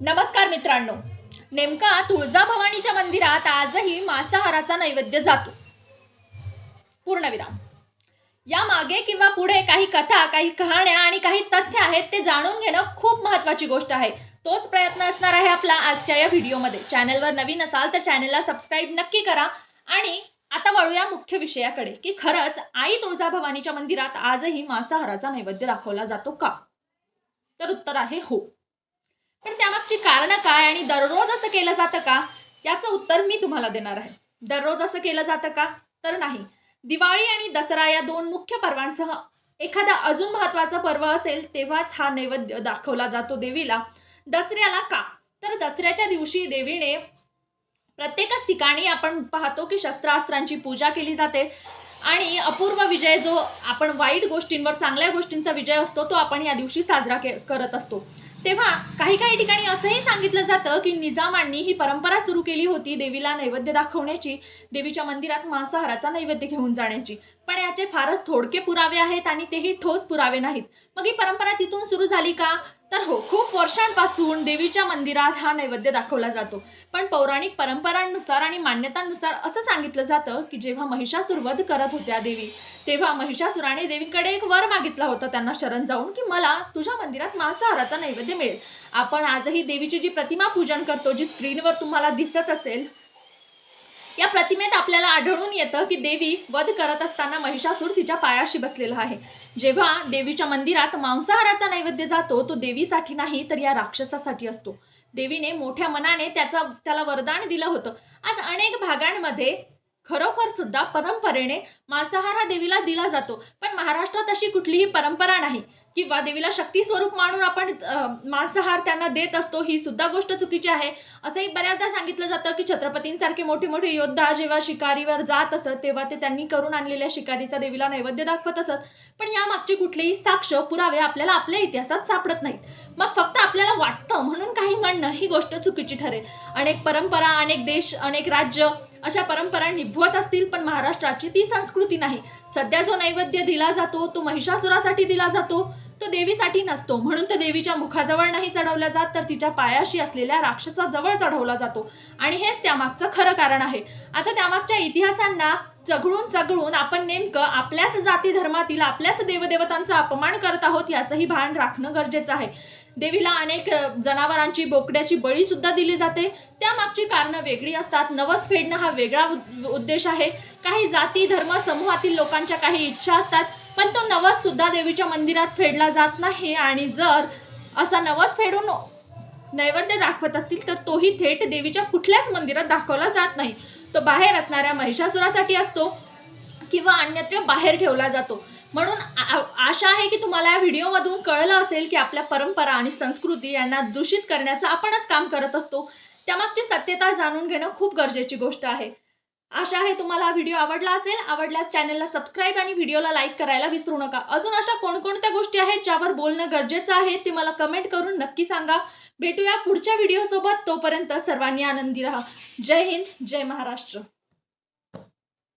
नमस्कार मित्रांनो. नेमका तुळजाभवानीच्या मंदिरात आजही मांसाहाराचा नैवेद्य जातो. पूर्णविराम. या मागे किंवा पुढे काही कथा काही कहाण्या आणि काही तथ्य आहेत ते जाणून घेणं खूप महत्वाची गोष्ट आहे. तोच प्रयत्न असणार आहे आपला आजच्या या व्हिडिओमध्ये. चॅनलवर नवीन असाल तर चॅनलला सबस्क्राईब नक्की करा आणि आता वळूया मुख्य विषयाकडे की खरंच आई तुळजाभवानीच्या मंदिरात आजही मांसाहाराचा नैवेद्य दाखवला जातो का? तर उत्तर आहे हो. पण त्यामागची कारणं काय आणि दररोज असं केलं जातं का? याचं उत्तर मी तुम्हाला देणार आहे. दररोज असं केलं जातं का? तर नाही. दिवाळी आणि दसरा या दोन मुख्य पर्वांसह एखादा अजून महत्त्वाचा पर्व असेल तेव्हाच हा नैवेद्य दाखवला जातो देवीला. दसऱ्याला का? तर दसऱ्याच्या दिवशी देवीने प्रत्येकच ठिकाणी आपण पाहतो की शस्त्रास्त्रांची पूजा केली जाते. आणि अपूर्व विजय जो आपण वाईट गोष्टींवर चांगल्या गोष्टींचा विजय असतो तो आपण या दिवशी साजरा के करत असतो. तेव्हा काही काही ठिकाणी असंही सांगितलं जातं की निजामांनी ही परंपरा सुरू केली होती देवीला नैवेद्य दाखवण्याची देवीच्या मंदिरात मांसाहाराचा नैवेद्य घेऊन जाण्याची. पण याचे फारच थोडके पुरावे आहेत आणि तेही ठोस पुरावे नाहीत. मग ही परंपरा तिथून सुरू झाली का? तर हो खूप वर्षांपासून देवीच्या मंदिरात हा नैवेद्य दाखवला जातो. पण पौराणिक परंपरांनुसार आणि मान्यतांनुसार असं सांगितलं जातं की जेव्हा महिषासुर वध करत होत्या देवी तेव्हा महिषासुराने देवीकडे एक वर मागितला होता. त्यांना शरण जाऊन की मला तुझ्या मंदिरात मांसाहाराचा नैवेद्य मिळेल. आपण आजही देवीची जी प्रतिमा पूजन करतो जी स्क्रीनवर तुम्हाला दिसत असेल या प्रतिमेत आपल्याला आढळून येतं की देवी वध करत असताना महिषासूर तिच्या पायाशी बसलेला आहे. जेव्हा देवीच्या मंदिरात मांसाहाराचा नैवेद्य जातो तो देवीसाठी नाही तर या राक्षसासाठी असतो. देवीने मोठ्या मनाने त्याचा त्याला वरदान दिलं होतं. आज अनेक भागांमध्ये खरोखर सुद्धा परंपरेने मांसाहार हा देवीला दिला जातो. पण महाराष्ट्रात अशी कुठलीही परंपरा नाही. किंवा देवीला शक्ती स्वरूप मानून आपण मांसाहार त्यांना देत असतो ही सुद्धा गोष्ट चुकीची आहे. असंही बऱ्याचदा सांगितलं जातं की छत्रपतींसारखे मोठे मोठे योद्धा जेव्हा शिकारीवर जात असत तेव्हा ते त्यांनी करून आणलेल्या शिकारीचा देवीला नैवेद्य दाखवत असत. पण यामागचे कुठलेही साक्ष पुरावे आपल्याला आपल्या इतिहासात सापडत नाहीत. मग फक्त आपल्याला वाटतं म्हणून काही ही गोष्ट चुकीची ठरेल. अनेक परंपरा अनेक देश अनेक राज्य अशा परंपरा निभवत असतील पण महाराष्ट्राची ती संस्कृती नाही. सध्या जो नैवेद्य दिला जातो तो महिषासुरासाठी दिला जातो तो देवीसाठी नसतो. म्हणून तो देवीच्या मुखाजवळ नाही चढवला जात तर तिच्या पायाशी असलेल्या राक्षसाजवळ चढवला जातो. आणि हेच त्यामागचं खरं कारण आहे. आता त्यामागच्या इतिहासांना चघळून चघळून आपण नेमकं आपल्याच जाती धर्मातील आपल्याच देवदेवतांचा अपमान करत आहोत याचंही भान राखणं गरजेचं आहे. देवीला अनेक जनावरांची बोकड्याची बळी सुद्धा दिली जाते. त्यामागची कारणं वेगळी असतात. नवस फेडणं हा वेगळा उद्देश आहे. काही जाती धर्म समूहातील लोकांच्या काही इच्छा असतात पण तो नवस सुद्धा देवीच्या मंदिरात फेडला जात नाही आणि जर असा नवस फेडून नैवेद्य दाखवत असतील तर तोही थेट देवीच्या कुठल्याच मंदिरात दाखवला जात नाही. तो बाहेर असणाऱ्या महिषासुरासाठी असतो किंवा अन्यत्र बाहेर ठेवला जातो. म्हणून आ- आशा आहे की तुम्हाला या व्हिडिओमधून कळलं असेल की आपल्या परंपरा आणि संस्कृती यांना दूषित करण्याचं आपणच काम करत असतो. त्यामागची सत्यता जाणून घेणं खूप गरजेची गोष्ट आहे. आशा आहे तुम्हाला हा व्हिडिओ आवडला असेल. आवडल्यास चॅनलला सबस्क्राईब आणि व्हिडिओला लाईक करायला विसरू नका. अजून अशा कोणकोणत्या गोष्टी आहेत ज्यावर बोलणं गरजेचं आहे ते मला कमेंट करून नक्की सांगा. भेटूया पुढच्या व्हिडिओसोबत तोपर्यंत सर्वांनी आनंदी राहा. जय हिंद जय महाराष्ट्र.